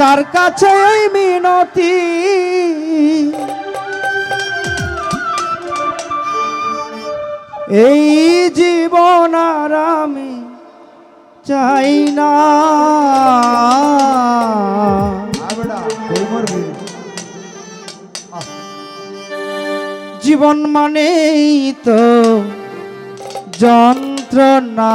তার কাছে এই মিনতি। এই জীবন আর আমি চাই না। জীবন মানেই তো যন্ত্রণা।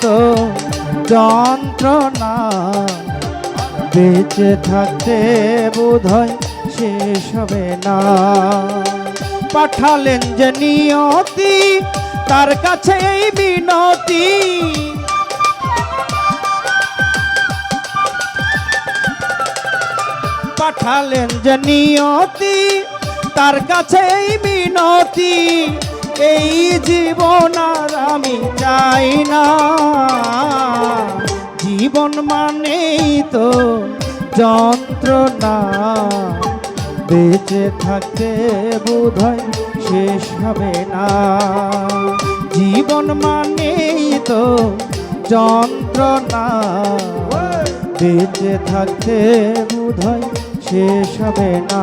তো যন্ত্রণা। বেঁচে থাকতে বোধহয় শেষ হবে না। পাঠালেন যে নিয়তি, তার কাছে এই বিনতি। পাঠালেন যে নিয়তি, তার কাছে এই মিনতি এই জীবন আর আমি চাই না। জীবন মানেই তো যন্ত্রণা। বেঁচে থাকতে বোধহয় শেষ হবে না। জীবন মানেই তো যন্ত্রণা। বেঁচে থাকতে বোধহয় শেষ হবে না।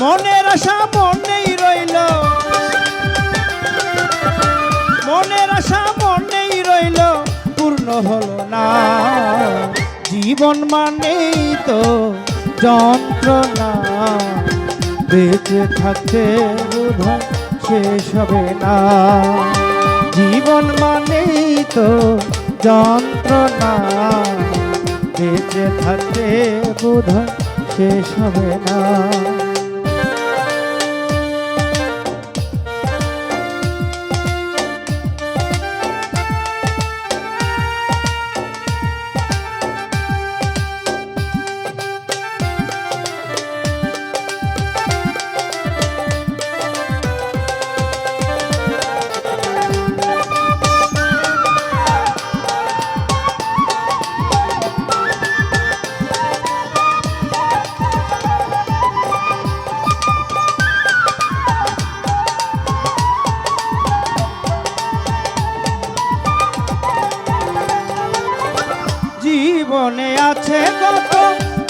মনের আশা মনেই রইল। মনের আশা মনেই রইল, পূর্ণ হলো না। জীবন মানেই তো যন্ত্রণা। বেঁচে থাকতে বোধহয় শেষ হবে না। জীবন মানেই তো যন্ত্রণা। বেঁচে থাকতে বোধহয় শেষ হবে না।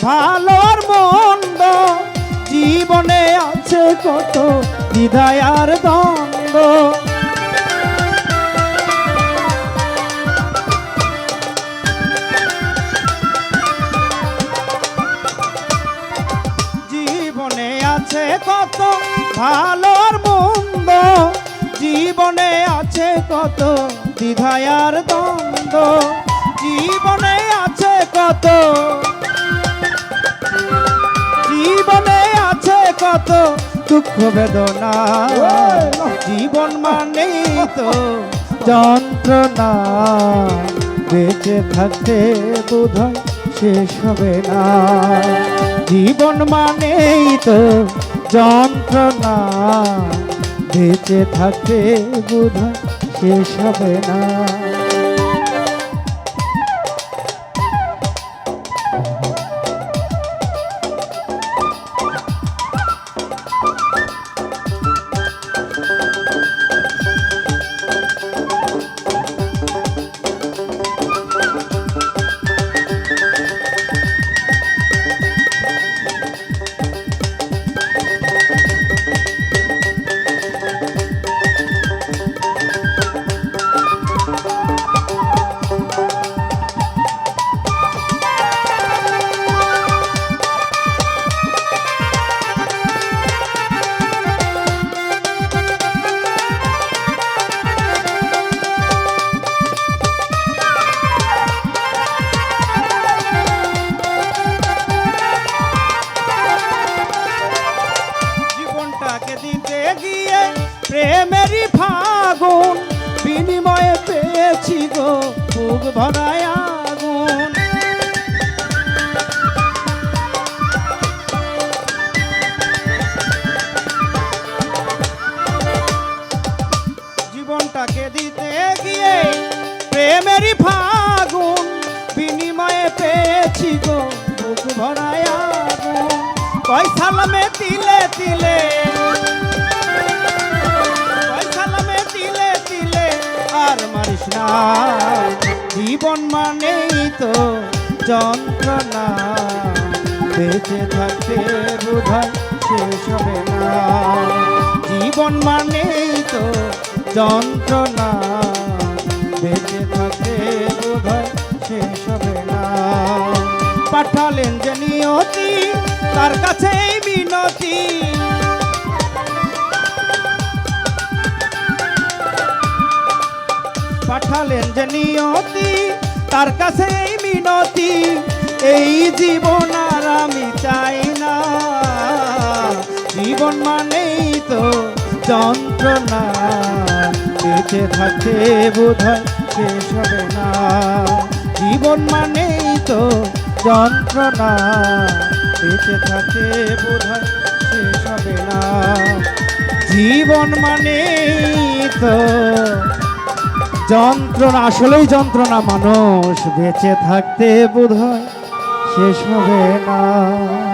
ভালো আর মন্দ, জীবনে আছে কত দ্বিধায় আর দ্বন্দ্ব। জীবনে আছে কত ভালো আর মন্দ, জীবনে আছে কত দ্বিধায় আর দ্বন্দ্ব। জীবনে আছে কত জীবনে আছে কত দুঃখ বেদনা। জীবন মানেই তো যন্ত্রণা। বেঁচে থাকতে বোধহয় শেষ হবে না। জীবন মানেই তো যন্ত্রণা। বেঁচে থাকতে বোধহয় শেষ হবে না। জীবনটাকে দিতে গিয়ে প্রেমেরই ফাগুন, বিনিময়ে পেয়েছি গো বুক ভরায় আগুন। জীবনটাকে দিতে গিয়ে প্রেমেরই ফাগুন, বিনিময়ে পেয়েছি গো ভরায় আগুন। কয় সালামে তিলে তিলে না জীবন মানেই তো যন্ত্রণা। বেঁচে থাকতে বোধহয় শেষ হবে না। জীবন মানেই তো যন্ত্রণা। বেঁচে থাকতে বোধহয় শেষ হবে না। পাঠালেন যে নিয়তি, তার কাছে এই মিনতি। পাঠালেন যে, নিয়তি, তার কাছে এই মিনতি, এই জীবন আর আমি চাই না। জীবন মানেই তো যন্ত্রণা, বেঁচে থাকতে বোধহয় শেষ হবে না। জীবন মানেই তো যন্ত্রণা, বেঁচে থাকতে বোধহয় শেষ হবে না। জীবন মানেই তো যন্ত্রণা আসলেই যন্ত্রণা মানুষ বেঁচে থাকতে বোধ হয় শেষ হবে না।